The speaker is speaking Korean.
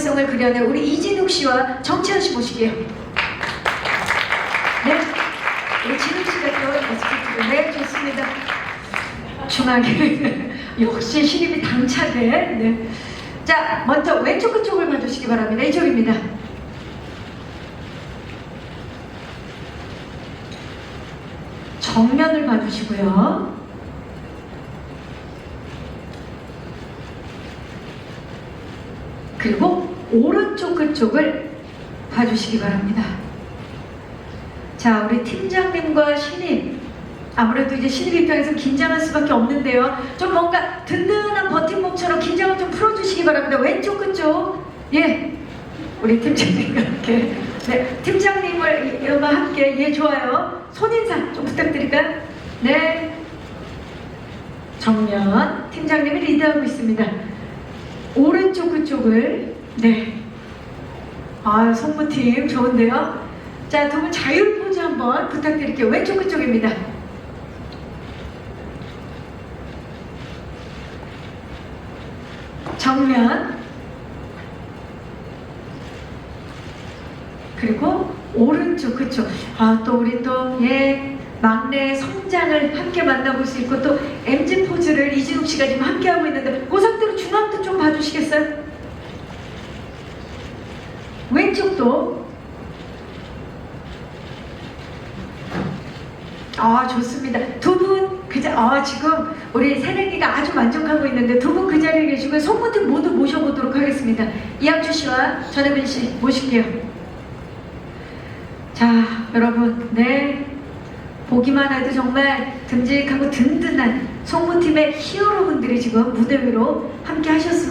정체성을 그려낸 우리 이진욱 씨와 정채연 씨 모실게요. 네. 우리 진욱 씨가 또 에스피트로 네, 좋습니다. 중하게. 역시 신입이 당차게. 네. 자, 먼저 왼쪽 그쪽을 봐주시기 바랍니다. 이쪽입니다. 정면을 봐주시고요. 그리고 오른쪽 그쪽을 봐주시기 바랍니다. 자, 우리 팀장님과 신입. 아무래도 이제 신입 입장에서 긴장할 수밖에 없는데요. 좀 뭔가 든든한 버팀목처럼 긴장을 좀 풀어주시기 바랍니다. 왼쪽 그쪽. 예. 우리 팀장님과 함께. 네. 팀장님을 이와 함께. 예, 좋아요. 손인사 좀 부탁드릴까요? 네. 정면. 팀장님이 리드하고 있습니다. 오른쪽 그쪽을. 네. 아, 송무팀 좋은데요? 자, 두 분 자율 포즈 한번 부탁드릴게요. 왼쪽 그쪽입니다. 정면. 그리고 오른쪽 그쪽. 아, 또 우리 또, 예, 막내 성장을 함께 만나볼 수 있고 또 MG 포즈를 이진욱 씨가 지금 함께 하고 있는데 그 상태 좀 봐주시겠어요? 왼쪽도 아 좋습니다. 두 분 그자 아 지금 우리 새내기가 아주 만족하고 있는데 두 분 그 자리에 계시고 송무팀 모두 모셔보도록 하겠습니다. 이학주 씨와 전혜빈 씨 모실게요. 자 여러분 네 보기만 해도 정말 듬직하고 든든한 송무팀의 히어로분들이 지금 무대 위로 함께 하셨습니다.